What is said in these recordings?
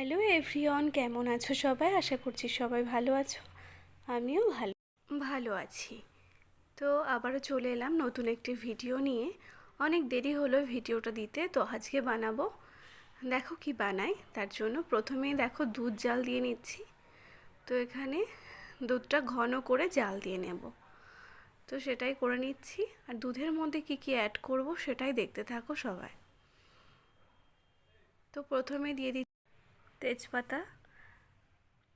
Hello everyone কেমন আছো সবাই? আশা করছি সবাই ভালো আছো। আমিও ভালো। ভালো আছি। তো আবারও চলে এলাম নতুন একটি ভিডিও নিয়ে। অনেক দেরি হলো ভিডিওটা দিতে, তো আজকে বানাবো। দেখো কি বানাই। তার জন্য প্রথমেই দেখো দুধ জাল দিয়ে নিচ্ছি। তো এখানে দুধটা ঘন করে জাল দিয়ে নেব। তো সেটাই করে নিচ্ছি। আর দুধের মধ্যে কি কি অ্যাড করব সেটাই দেখতে থাকো সবাই। তো প্রথমে দিয়ে দিচ্ছি তেজপাতা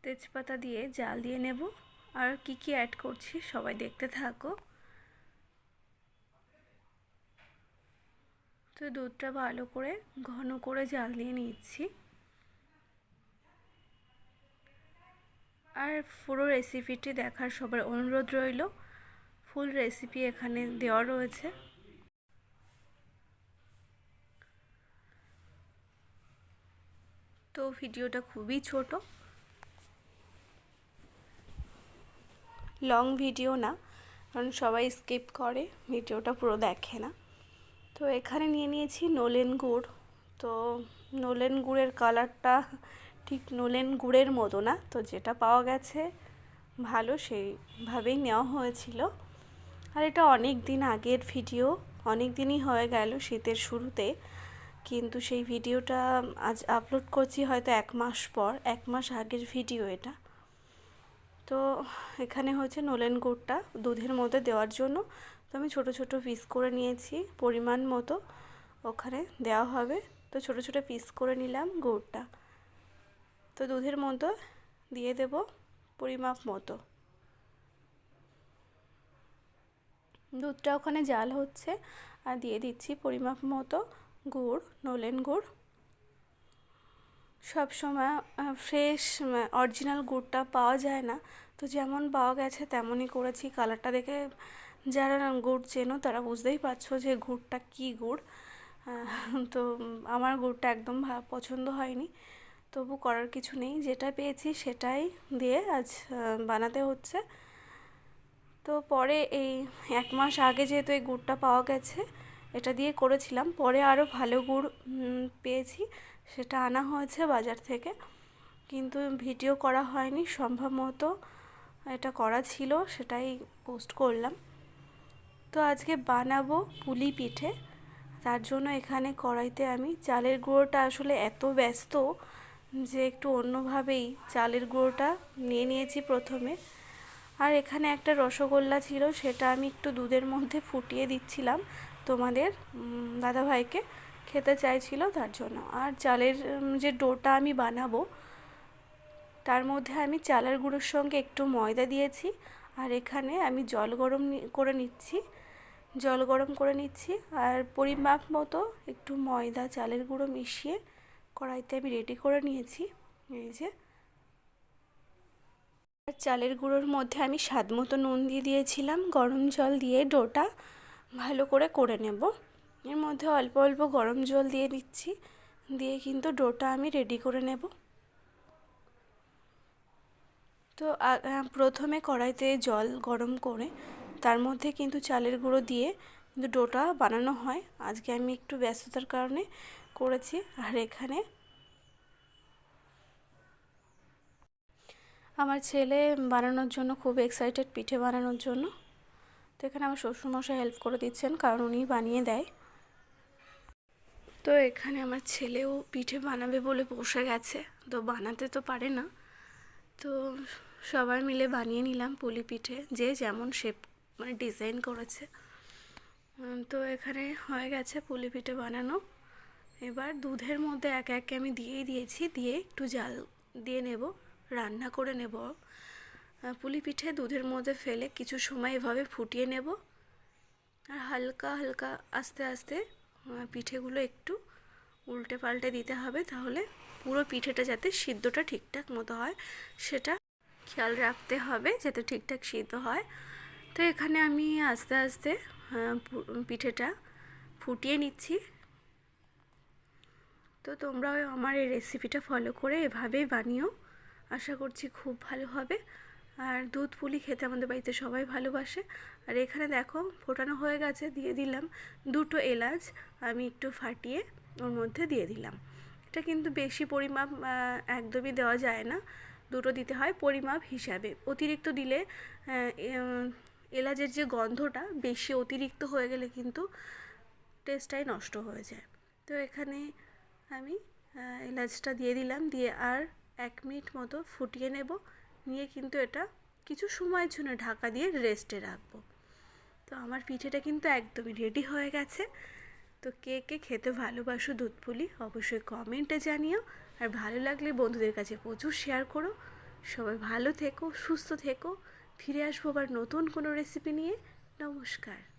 তেজপাতা দিয়ে জাল দিয়ে নেব। আর কি কি অ্যাড করছি সবাই দেখতে থাকো। তো দুধটা ভালো করে, ঘন করে জাল দিয়ে নিচ্ছি। আর পুরো রেসিপিটি দেখার সবার অনুরোধ রইল। ফুল রেসিপি এখানে দেওয়া রয়েছে। তো ভিডিওটা খুবই ছোট। লং ভিডিও না, কারণ সবাই স্কিপ করে, ভিডিওটা পুরো দেখে না। তো এখানে নিয়ে নিয়েছি নোলেন গুড়। তো নোলেন গুড়ের কালারটা ঠিক নোলেন গুড়ের মতো না, তো যেটা পাওয়া গেছে ভালো সেইভাবেই নেওয়া হয়েছিল। আর এটা অনেক দিন আগের ভিডিও, অনেক দিনই হয়ে গেল শীতের শুরুতে। কিন্তু সেই ভিডিওটা আজ আপলোড করছি হয়তো এক মাস পর, এক মাস আগের ভিডিও এটা। তো এখানে হচ্ছে নোলেন গুড়টা দুধের মধ্যে দেওয়ার জন্য। তো আমি ছোট ছোট পিস করে নিয়েছি, পরিমাণ মতো ওখানে দেওয়া হবে। তো ছোট ছোট পিস করে নিলাম গুড়টা। তো দুধের মতো দিয়ে দেব পরিমাপ মতো। দুধটা ওখানে জাল হচ্ছে, আর দিয়ে দিচ্ছি পরিমাপ মতো। গুড়, নলেন গুড়। সব সময় ফ্রেশ অরিজিনাল গুড়টা পাওয়া যায় না। তো যেমন পাওয়া গেছে, তেমনই করেছি। কালারটা দেখে যারা গুড় চেনো, তারা বুঝতেই পারছ যে গুড়টা কী গুড়। তো আমার গুড়টা একদম পছন্দ হয়নি। তবু করার কিছু নেই। যেটা পেয়েছি, সেটাই দিয়ে আজ বানাতে হচ্ছে। তো পরে এই এক মাস আগে যেহেতু এই গুড়টা পাওয়া গেছে এটা দিয়ে করেছিলাম। পরে আরও ভালো গুড় পেয়েছি। সেটা আনা হয়েছে বাজার থেকে। কিন্তু ভিডিও করা হয়নি। সম্ভব মতো এটা করা ছিল, সেটাই পোস্ট করলাম। তো আজকে বানাবো পুলি পিঠে। তার জন্য এখানে কড়াইতে আমি চালের গুঁড়োটা আসলে এত ব্যস্ত যে একটু অন্যভাবেই চালের গুঁড়োটা নিয়ে নিয়েছি প্রথমে। আর এখানে একটা রসগোল্লা ছিল, সেটা আমি একটু দুধের মধ্যে ফুটিয়ে দিচ্ছিলাম তোমাদের দাদাভাইকে। খেতে চাইছিল তার জন্য। আর চালের যে ডোটা আমি বানাবো, তার মধ্যে আমি চালের গুঁড়োর সঙ্গে একটু ময়দা দিয়েছি। আর এখানে আমি জল গরম করে নিচ্ছি, জল গরম করে নিচ্ছি। আর পরিমাপ মতো একটু ময়দা, চালের গুঁড়ো মিশিয়ে কড়াইতে আমি রেডি করে নিয়েছি। এই যে চালের গুঁড়োর মধ্যে আমি স্বাদ মতো নুন দিয়ে দিয়েছিলাম, গরম জল দিয়ে ডোটা ভালো করে করে নেব। এর মধ্যে অল্প অল্প গরম জল দিয়ে দিচ্ছি দিয়ে কিন্তু ডোটা আমি রেডি করে নেব। তো প্রথমে কড়াইতে জল গরম করে তার মধ্যে কিন্তু চালের গুঁড়ো দিয়ে কিন্তু ডোটা বানানো হয়। আজকে আমি একটু ব্যস্ততার কারণে করেছি, আর এখানে আমার ছেলে বানানোর জন্য খুব এক্সাইটেড পিঠে বানানোর জন্য। তো এখানে আমার শ্বশুরমশাই হেল্প করে দিচ্ছেন, কারণ উনি বানিয়ে দেয়। তো এখানে আমার ছেলেও পিঠে বানাবে বলে বসে গেছে, তো বানাতে তো পারে না। তো সবাই মিলে বানিয়ে নিলাম পুলি পিঠে, যে যেমন শেপ মানে ডিজাইন করেছে। তো এখানে হয়ে গেছে পুলি পিঠে বানানো। এবার দুধের মধ্যে এক একে আমি দিয়েই দিয়েছি, দিয়ে একটু জাল দিয়ে নেব। রান্না করে নেব। পুলি পিঠে দুধের মধ্যে ফেলে কিছু সময় এভাবে ফুটিয়ে নেব। আর হালকা হালকা আস্তে আস্তে পিঠেগুলো একটু উল্টে পাল্টে দিতে হবে তাহলে পুরো পিঠেটা যাতে সিদ্ধটা ঠিকঠাক মতো হয়, সেটা খেয়াল রাখতে হবে যাতে ঠিকঠাক সিদ্ধ হয়। তো এখানে আমি আস্তে আস্তে পিঠেটা ফুটিয়ে নিচ্ছি। তো তোমরাও আমার এই রেসিপিটা ফলো করে এভাবেই বানিও। আশা করছি খুব ভালো হবে। আর দুধ পুলি খেতে আমাদের বাড়িতে সবাই ভালোবাসে। আর এখানে দেখো, ফোটানো হয়ে গেছে, দিয়ে দিলাম দুটো এলাচ। আমি একটু ফাটিয়ে ওর মধ্যে দিয়ে দিলাম। এটা কিন্তু বেশি পরিমাপ একদমই দেওয়া যায় না। দুটো দিতে হয় পরিমাপ হিসাবে। অতিরিক্ত দিলে এলাচের যে গন্ধটা বেশি অতিরিক্ত হয়ে গেলে কিন্তু টেস্টটাই নষ্ট হয়ে যায়। তো এখানে আমি এলাচটা দিয়ে দিলাম। দিয়ে আর এক মিনিট মতো ফুটিয়ে নেব। নিয়ে কিন্তু এটা কিছু সময়ের জন্য ঢাকা দিয়ে রেস্টে রাখব। তো আমার পিঠেটা কিন্তু একদমই রেডি হয়ে গেছে। তো কে কে খেতে ভালোবাসো দুধ পুলি অবশ্যই কমেন্টে জানিও। আর ভালো লাগলে বন্ধুদের কাছে প্রচুর শেয়ার করো। সবাই ভালো থেকো, সুস্থ থেকো। ফিরে আসব আবার নতুন কোনো রেসিপি নিয়ে। নমস্কার।